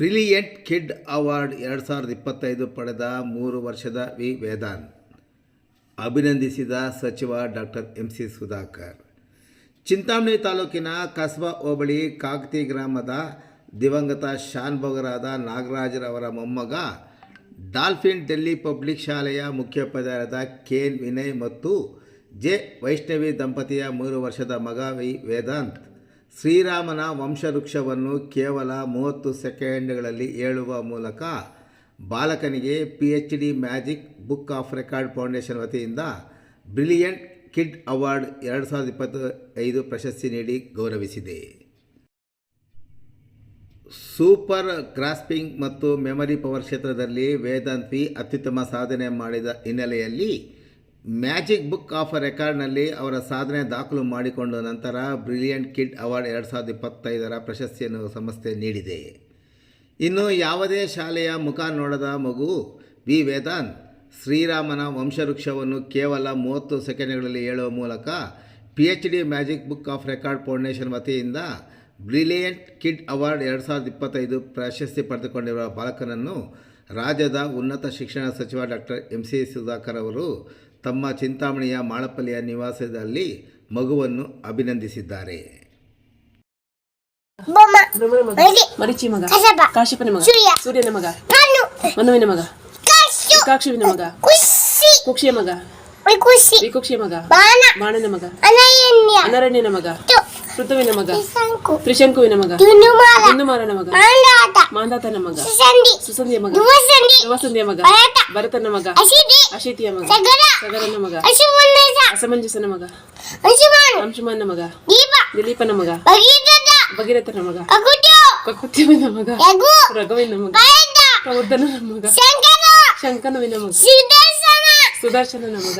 Brilliant kid award ಎರಡು ಸಾವಿರದ ಇಪ್ಪತ್ತೈದು ಪಡೆದ ಮೂರು ವರ್ಷದ ವಿ ವೇದಾಂತ್. ಅಭಿನಂದಿಸಿದ ಸಚಿವ doctor M C Sudhakar. Chintamani ತಾಲೂಕಿನ ಕಸ್ಬಾ ಹೋಬಳಿ ಕಾಗತಿ ಗ್ರಾಮದ ದಿವಂಗತ ಶಾನ್ಭೋಗರಾದ ನಾಗರಾಜರವರ ಮೊಮ್ಮಗ ಡಾಲ್ಫಿನ್ ಡೆಲ್ಲಿ ಪಬ್ಲಿಕ್ ಶಾಲೆಯ ಮುಖ್ಯೋಪಾಧ್ಯಾಯರಾದ ಕೆನ್ ವಿನಯ್ ಮತ್ತು ಜೆ ವೈಷ್ಣವಿ ದಂಪತಿಯ ಮೂರು ವರ್ಷದ ಮಗ ವಿ ವೇದಾಂತ್. ಶ್ರೀರಾಮನ ವಂಶವೃಕ್ಷವನ್ನು ಕೇವಲ ಮೂವತ್ತು ಸೆಕೆಂಡ್ಗಳಲ್ಲಿ ಹೇಳುವ ಮೂಲಕ ಬಾಲಕನಿಗೆ P H D magic book of record foundation ವತಿಯಿಂದ ಬ್ರಿಲಿಯಂಟ್ ಕಿಡ್ ಅವಾರ್ಡ್ ಎರಡು ಸಾವಿರದ ಇಪ್ಪತ್ತು ಐದು ಪ್ರಶಸ್ತಿ ನೀಡಿ ಗೌರವಿಸಿದೆ. ಸೂಪರ್ ಗ್ರಾಸ್ಪಿಂಗ್ ಮತ್ತು ಮೆಮರಿ ಪವರ್ ಕ್ಷೇತ್ರದಲ್ಲಿ ವೇದಾಂತ್ ಅತ್ಯುತ್ತಮ ಸಾಧನೆ ಮಾಡಿದ ಹಿನ್ನೆಲೆಯಲ್ಲಿ ಮ್ಯಾಜಿಕ್ ಬುಕ್ ಆಫ್ ರೆಕಾರ್ಡ್ನಲ್ಲಿ ಅವರ ಸಾಧನೆ ದಾಖಲು ಮಾಡಿಕೊಂಡ ನಂತರ ಬ್ರಿಲಿಯಂಟ್ ಕಿಡ್ ಅವಾರ್ಡ್ ಎರಡು ಸಾವಿರದ ಇಪ್ಪತ್ತೈದರ ಪ್ರಶಸ್ತಿಯನ್ನು ಸಂಸ್ಥೆ ನೀಡಿದೆ. ಇನ್ನು ಯಾವುದೇ ಶಾಲೆಯ ಮುಖ ನೋಡದ ಮಗು ವಿ. ವೇದಾಂತ್, ಶ್ರೀರಾಮನ ವಂಶವೃಕ್ಷವನ್ನು ಕೇವಲ ಮೂವತ್ತು ಸೆಕೆಂಡ್ಗಳಲ್ಲಿ ಹೇಳುವ ಮೂಲಕ P H D magic book of record foundation ವತಿಯಿಂದ ಬ್ರಿಲಿಯಂಟ್ ಕಿಡ್ ಅವಾರ್ಡ್ ಎರಡು ಸಾವಿರದ ಇಪ್ಪತ್ತೈದು ಪ್ರಶಸ್ತಿ ಪಡೆದುಕೊಂಡಿರುವ ಬಾಲಕನನ್ನು ರಾಜ್ಯದ ಉನ್ನತ ಶಿಕ್ಷಣ ಸಚಿವ ಡಾಕ್ಟರ್ ಎಂ ಸಿ ಸುಧಾಕರ್ ಅವರು ತಮ್ಮ ಚಿಂತಾಮಣಿಯ ಮಾಳಪಲ್ಲಿಯ ನಿವಾಸದಲ್ಲಿ ಮಗುವನ್ನು ಅಭಿನಂದಿಸಿದ್ದಾರೆ. ಕುಕ್ಷಿಯ ಮಗ. ಮರಿಚಿ ಮಗ. ಕಾಶಿಪನ ಮಗ. ಸೂರ್ಯ. ಸೂರ್ಯನ ಮಗ. ಮನುವಿನ ಮಗ. ಕಾಕ್ಷುವಿನ ಮಗ. ಕುಕ್ಷಿಯ ಮಗ. ವಿಕುಕ್ಷಿಯ ಮಗ. ಬಾಣ. ಬಾಣನ ಮಗ. ಅನರಣ್ಯನ ಮಗ. ಋತುವಿನ ಮಗ. ತ್ರಿಶಂಕುವಿನ ಮಗ. ಹಿಂದುಮಾರನ ಮಗ. ಮಾಂದಾತನ ಮಗ. ಸಂಧಿ ಸುಸಂಧಿಯ ಮಗ. ಯುವಸಂಧಿಯ ಮಗ. ಭರತ. ಭರತನ ಮಗ. ಅಶೀತಿಯ ಮಗ. ಸಗರ. ಸಗರನ ಮಗ. ಅಸಮಂಜಸನ ಮಗ. ಅಂಶುಮಾನ್ ಮಗ. ದಿಲೀಪನ ಮಗ. ಭಗೀರಥ. ಭಗೀರಥನ ಮಗ. ಕಕುತ್ಯವಿನ ಮಗ. ರಘುವಿನ ಮಗ. ಪ್ರವರ್ಧನ ಮಗ. ಶಂಕನವಿನ ಮಗ. ಸುದರ್ಶನ. ಸುದರ್ಶನನ ಮಗ.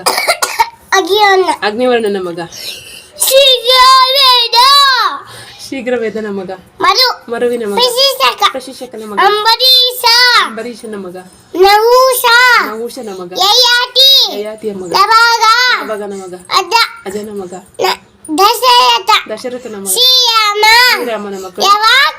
ಅಗ್ನಿವರ್ಣನ ಮಗ. ಶೀಘ್ರ ವೇದನ ಮಗ. ಮರು ಮರುವಿನ ಮಗ. ಪ್ರಶಿಕ್ಷಕ ಪ್ರಶಿಕ್ಷಕನ ಮಗ. ಅಂಬರೀಷ. ಅಂಬರೀಷನ ಮಗ. ನವೂಷ. ನವೂಷನ ಮಗ. ಯಯಾತಿ. ಯಯಾತಿಯ ಮಗ. ನಭಾಗ. ಅಭಗನ ಮಗ. ಅದ. ಅಜನ ಮಗ. ದಶರಥ. ದಶರಥನ ಮಗ. ಶ್ರೀರಾಮ. ಶ್ರೀರಾಮನ ಮಗ. ಯಾವಾಗ